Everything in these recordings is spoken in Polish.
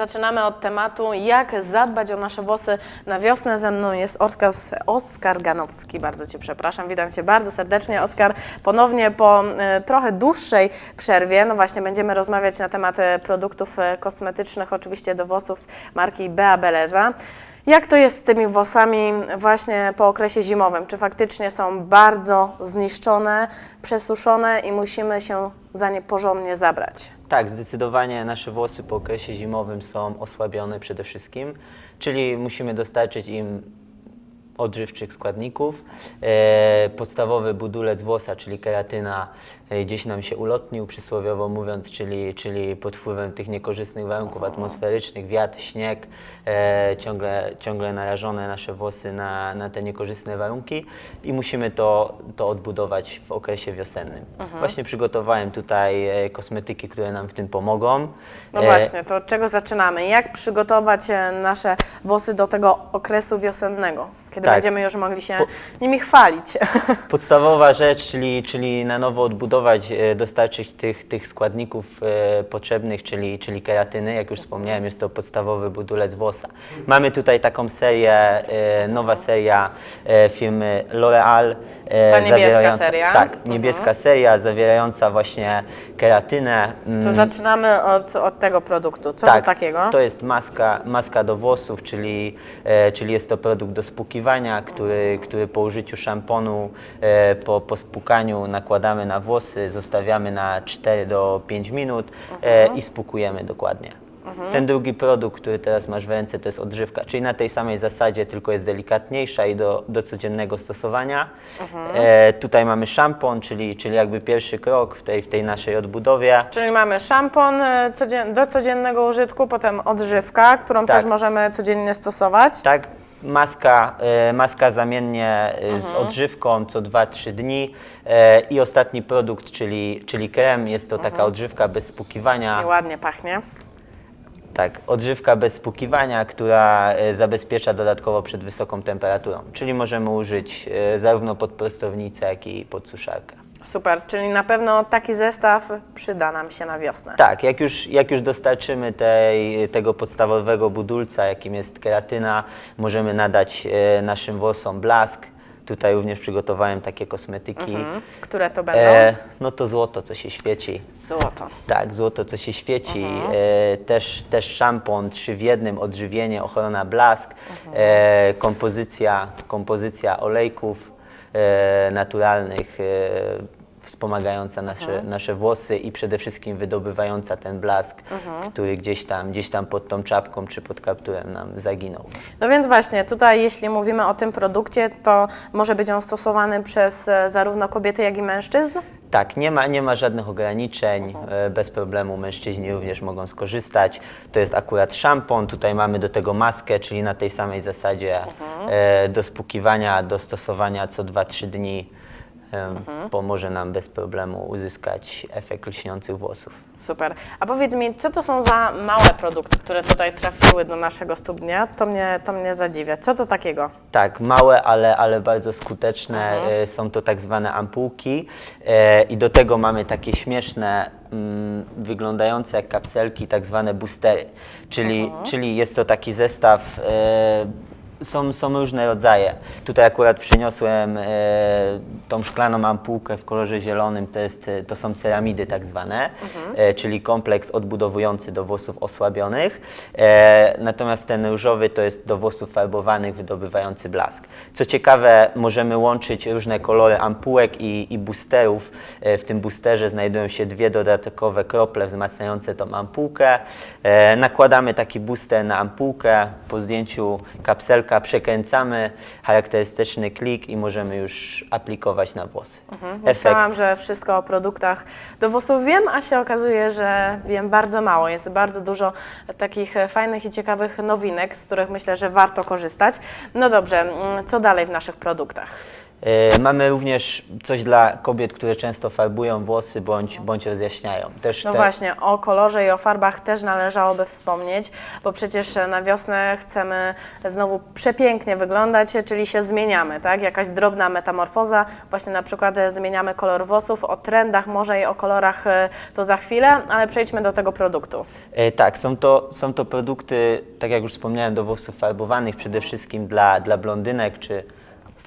zaczynamy od tematu, jak zadbać o nasze włosy na wiosnę. Ze mną jest Oskar, Oskar Ganowski, bardzo Cię przepraszam. Witam Cię bardzo serdecznie, Oskar. Ponownie po e, trochę dłuższej przerwie, no właśnie, będziemy rozmawiać na temat produktów e, kosmetycznych, oczywiście do włosów marki Bea Beleza. Jak to jest z tymi włosami właśnie po okresie zimowym? Czy faktycznie są bardzo zniszczone, przesuszone i musimy się za nie porządnie zabrać? Tak, zdecydowanie nasze włosy po okresie zimowym są osłabione przede wszystkim, czyli musimy dostarczyć im odżywczych składników. E, podstawowy budulec włosa, czyli keratyna, e, gdzieś nam się ulotnił, przysłowiowo mówiąc, czyli, czyli pod wpływem tych niekorzystnych warunków atmosferycznych, wiatr, śnieg, e, ciągle, ciągle narażone nasze włosy na, na te niekorzystne warunki i musimy to, to odbudować w okresie wiosennym. Właśnie przygotowałem tutaj kosmetyki, które nam w tym pomogą. No właśnie, to od czego zaczynamy? Jak przygotować nasze włosy do tego okresu wiosennego, kiedy Tak. będziemy już mogli się nimi chwalić? Podstawowa rzecz, czyli, czyli na nowo odbudować, e, dostarczyć tych, tych składników e, potrzebnych, czyli, czyli keratyny. Jak już wspomniałem, jest to podstawowy budulec włosa. Mamy tutaj taką serię, e, nowa seria e, firmy L'Oreal. e, Ta niebieska zawierająca- seria. Tak, niebieska seria zawierająca właśnie keratynę. mm, To zaczynamy od, od tego produktu. Co to takiego? to jest maska, maska do włosów, czyli, e, czyli jest to produkt do spłukiwania, który, który po użyciu szamponu, e, po, po spłukaniu nakładamy na włosy, zostawiamy na 4 do 5 minut e, i spłukujemy dokładnie. Ten drugi produkt, który teraz masz w ręce, to jest odżywka, czyli na tej samej zasadzie, tylko jest delikatniejsza i do, do codziennego stosowania. E, tutaj mamy szampon, czyli, czyli jakby pierwszy krok w tej, w tej naszej odbudowie. Czyli mamy szampon e, codzien- do codziennego użytku, potem odżywka, którą Tak. też możemy codziennie stosować. Tak, maska, e, maska zamiennie e, z odżywką co 2-3 dni e, i ostatni produkt, czyli, czyli krem. Jest to taka odżywka bez spłukiwania. I ładnie pachnie. Tak, odżywka bez spłukiwania, która zabezpiecza dodatkowo przed wysoką temperaturą. Czyli możemy użyć zarówno pod prostownicę, jak i pod suszarkę. Super, czyli na pewno taki zestaw przyda nam się na wiosnę. Tak, jak już, jak już dostarczymy tej, tego podstawowego budulca, jakim jest keratyna, możemy nadać e, naszym włosom blask. Tutaj również przygotowałem takie kosmetyki. Które to będą? E, no to złoto, co się świeci. Złoto. Tak, złoto, co się świeci. Mhm. E, też, też szampon, trzy w jednym, odżywienie, ochrona blask, Mhm. e, kompozycja, kompozycja olejków e, naturalnych, e, wspomagająca nasze, Mhm. nasze włosy i przede wszystkim wydobywająca ten blask, Mhm. który gdzieś tam, gdzieś tam pod tą czapką czy pod kapturem nam zaginął. No więc właśnie, tutaj jeśli mówimy o tym produkcie, to może być on stosowany przez e, zarówno kobiety, jak i mężczyzn? Tak, nie ma, nie ma żadnych ograniczeń, e, bez problemu mężczyźni również mogą skorzystać. To jest akurat szampon, tutaj mamy do tego maskę, czyli na tej samej zasadzie e, do spłukiwania, do stosowania co 2-3 dni e, pomoże nam bez problemu uzyskać efekt lśniących włosów. Super. A powiedz mi, co to są za małe produkty, które tutaj trafiły do naszego studnia? To mnie, to mnie zadziwia. Co to takiego? Tak, małe, ale, ale bardzo skuteczne. E, Są to tak zwane ampułki e, i do tego mamy takie śmieszne, mm, wyglądające jak kapselki, tak zwane boostery. Czyli, czyli jest to taki zestaw. Są, są różne rodzaje. Tutaj akurat przyniosłem e, tą szklaną ampułkę w kolorze zielonym, to, jest, e, to są ceramidy tak zwane, e, czyli kompleks odbudowujący do włosów osłabionych. E, natomiast ten różowy to jest do włosów farbowanych, wydobywający blask. Co ciekawe, możemy łączyć różne kolory ampułek i, i boosterów. E, w tym boosterze znajdują się dwie dodatkowe krople wzmacniające tą ampułkę. E, nakładamy taki booster na ampułkę, po zdjęciu kapselka przekręcamy, charakterystyczny klik i możemy już aplikować na włosy. Efekt Myślałam, że wszystko o produktach do włosów wiem, a się okazuje, że wiem bardzo mało. Jest bardzo dużo takich fajnych i ciekawych nowinek, z których myślę, że warto korzystać. No dobrze, mm, co dalej w naszych produktach? E, Mamy również coś dla kobiet, które często farbują włosy bądź, bądź rozjaśniają. Też No te- właśnie, o kolorze i o farbach też należałoby wspomnieć, bo przecież na wiosnę chcemy znowu przepięknie wyglądać, czyli się zmieniamy, tak? Jakaś drobna metamorfoza, właśnie na przykład zmieniamy kolor włosów, o trendach może i o kolorach e, to za chwilę, ale przejdźmy do tego produktu. E, Tak, są to, są to produkty, tak jak już wspomniałem, do włosów farbowanych, przede wszystkim dla, dla blondynek czy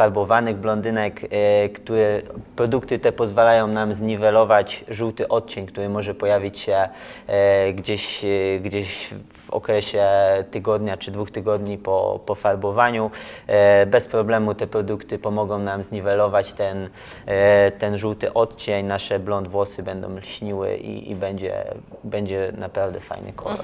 farbowanych blondynek, e, które produkty te pozwalają nam zniwelować żółty odcień, który może pojawić się e, gdzieś, e, gdzieś w okresie tygodnia czy dwóch tygodni po, po farbowaniu. Bez problemu te produkty pomogą nam zniwelować ten, ten żółty odcień, nasze blond włosy będą lśniły i, i będzie, będzie naprawdę fajny kolor.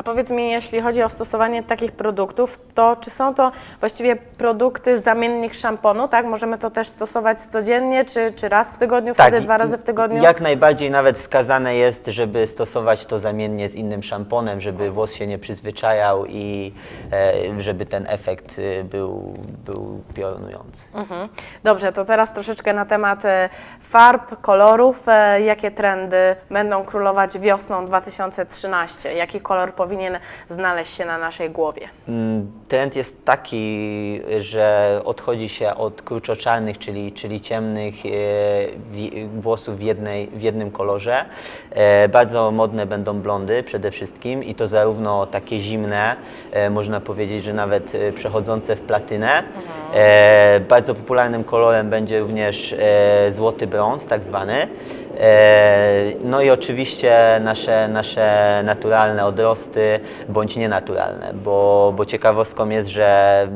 A powiedz mi, jeśli chodzi o stosowanie takich produktów, to czy są to właściwie produkty zamiennik szamponu, tak? Możemy to też stosować codziennie, czy, czy raz w tygodniu, wtedy i- dwa razy w tygodniu? Jak najbardziej nawet wskazane jest, żeby stosować to zamiennie z innym szamponem, żeby włos się nie przyzwyczajał i e, żeby ten efekt e, był, był piorunujący. Mhm. Dobrze, to teraz troszeczkę na temat e, farb, kolorów. E, Jakie trendy będą królować wiosną 2013? Jaki kolor powinien znaleźć się na naszej głowie? Mm, Trend jest taki, że odchodzi się od kruczoczarnych, czyli, czyli ciemnych e, włosów w, jednej, w jednym kolorze. E, Bardzo modne będą blondy przede wszystkim i to zarówno takie zimne, e, można powiedzieć, że nawet przechodzące w platynę. E, Bardzo popularnym kolorem będzie również złoty brąz, tak zwany. No i oczywiście nasze, nasze naturalne odrosty, bądź nienaturalne, bo, bo ciekawostką jest, że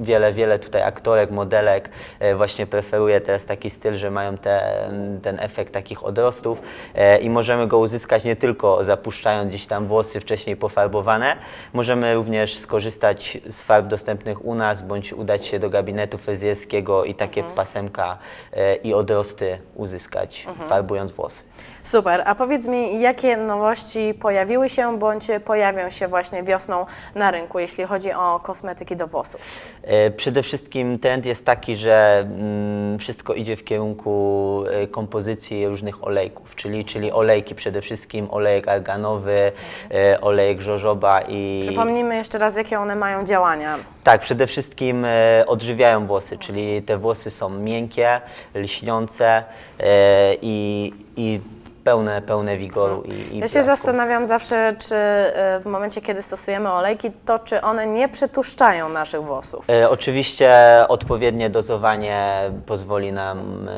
wiele, wiele tutaj aktorek, modelek e, właśnie preferuje teraz taki styl, że mają ten, ten efekt takich odrostów e, i możemy go uzyskać nie tylko zapuszczając gdzieś tam włosy wcześniej pofarbowane, możemy również skorzystać z farb dostępnych u nas, bądź udać się do gabinetu fryzjerskiego i takie pasemka e, i odrosty uzyskać, farbując włosy. Super, a powiedz mi, jakie nowości pojawiły się bądź pojawią się właśnie wiosną na rynku, jeśli chodzi o kosmetyki do włosów? E, Przede wszystkim trend jest taki, że mm, wszystko idzie w kierunku e, kompozycji różnych olejków, czyli, czyli olejki przede wszystkim, olejek arganowy, e, olejek żożoba i... Przypomnijmy jeszcze raz, jakie one mają działania. Tak, przede wszystkim odżywiają włosy, czyli te włosy są miękkie, lśniące i, i pełne, pełne wigoru i, i Ja się blasku. zastanawiam zawsze, czy e, w momencie, kiedy stosujemy olejki, to czy one nie przetłuszczają naszych włosów. E, Oczywiście odpowiednie dozowanie pozwoli nam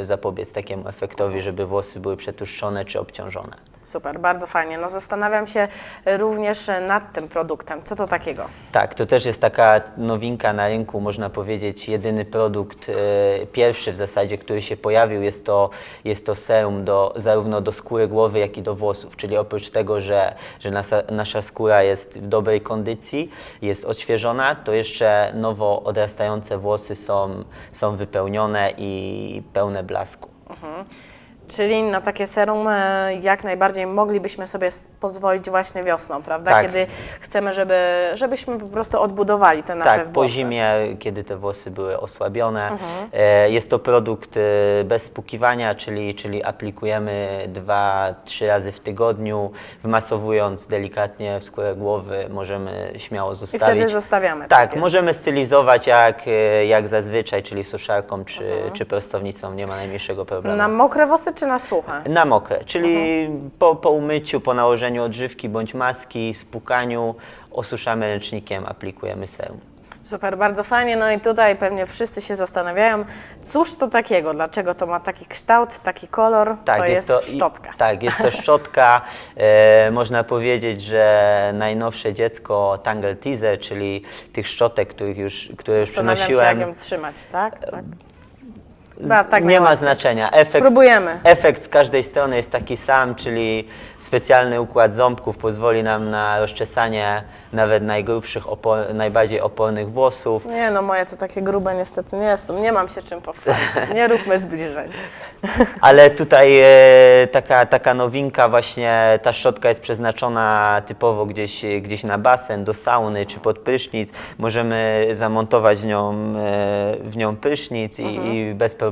e, zapobiec takiemu efektowi, żeby włosy były przetłuszczone czy obciążone. Super, bardzo fajnie. No zastanawiam się również nad tym produktem. Co to takiego? Tak, to też jest taka nowinka na rynku, można powiedzieć, jedyny produkt, e, pierwszy w zasadzie, który się pojawił, jest to, jest to serum do, zarówno do skóry głowy, jak i do włosów, czyli oprócz tego, że, że nasza, nasza skóra jest w dobrej kondycji, jest odświeżona, to jeszcze nowo odrastające włosy są, są wypełnione i pełne blasku. Czyli na takie serum e, jak najbardziej moglibyśmy sobie pozwolić właśnie wiosną, prawda? Tak. Kiedy chcemy, żeby, żebyśmy po prostu odbudowali te nasze Tak, po włosy. zimie, kiedy te włosy były osłabione. E, Jest to produkt e, bez spłukiwania, czyli, czyli aplikujemy dwa, trzy razy w tygodniu, wmasowując delikatnie w skórę głowy, możemy śmiało I zostawić. wtedy zostawiamy. Tak, jest. możemy stylizować jak, jak zazwyczaj, czyli suszarką czy, czy prostownicą, nie ma najmniejszego problemu. Na mokre włosy czy na suche? Na mokre, czyli po, po umyciu, po nałożeniu odżywki bądź maski, spłukaniu, osuszamy ręcznikiem, aplikujemy serum. Super, bardzo fajnie. No i tutaj pewnie wszyscy się zastanawiają, cóż to takiego, dlaczego to ma taki kształt, taki kolor, to jest, i- szczotka. tak, jest to szczotka. E, można powiedzieć, że najnowsze dziecko Tangle Teaser, czyli tych szczotek, których już, które już Zastanawiam się, przynosiłem. jak ją trzymać, tak? tak. Da, tak nie ma najłatwiej. znaczenia. Efekt, Spróbujemy. efekt z każdej strony jest taki sam, czyli specjalny układ ząbków pozwoli nam na rozczesanie nawet najgrubszych, opo- najbardziej opornych włosów. Nie no, moje to takie grube niestety nie są. Nie mam się czym pochwalić. Nie róbmy zbliżeń. Ale tutaj e, taka, taka nowinka właśnie, ta szczotka jest przeznaczona typowo gdzieś, gdzieś na basen, do sauny czy pod prysznic. Możemy zamontować w nią, e, w nią prysznic i, i bez problemu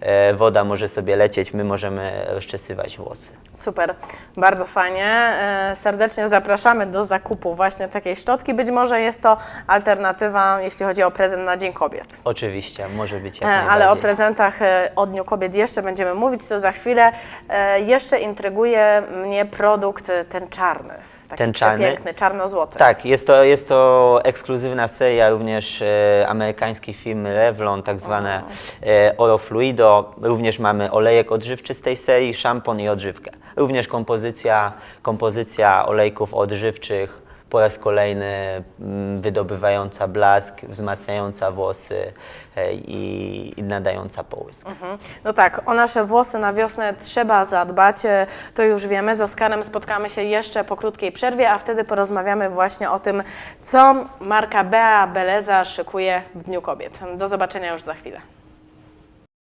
e, woda może sobie lecieć, my możemy rozczesywać włosy. Super, bardzo fajnie. E, Serdecznie zapraszamy do zakupu właśnie takiej szczotki. Być może jest to alternatywa, jeśli chodzi o prezent na Dzień Kobiet. Oczywiście, może być E, jak Ale o prezentach e, o Dniu Kobiet jeszcze będziemy mówić, to za chwilę. E, Jeszcze intryguje mnie produkt e, ten czarny. Taki Ten czarny? przepiękny, czarno-złoty. Tak, jest to, jest to ekskluzywna seria również e, amerykańskiej firmy Revlon, tak zwane e, Oro Fluido. Również mamy olejek odżywczy z tej serii, szampon i odżywkę. Również kompozycja, kompozycja olejków odżywczych po raz kolejny mm, wydobywająca blask, wzmacniająca włosy e, i, nadająca połysk. Mhm. No tak, o nasze włosy na wiosnę trzeba zadbać, e, to już wiemy. Z Oskarem spotkamy się jeszcze po krótkiej przerwie, a wtedy porozmawiamy właśnie o tym, co marka Bea Beleza szykuje w Dniu Kobiet. Do zobaczenia już za chwilę.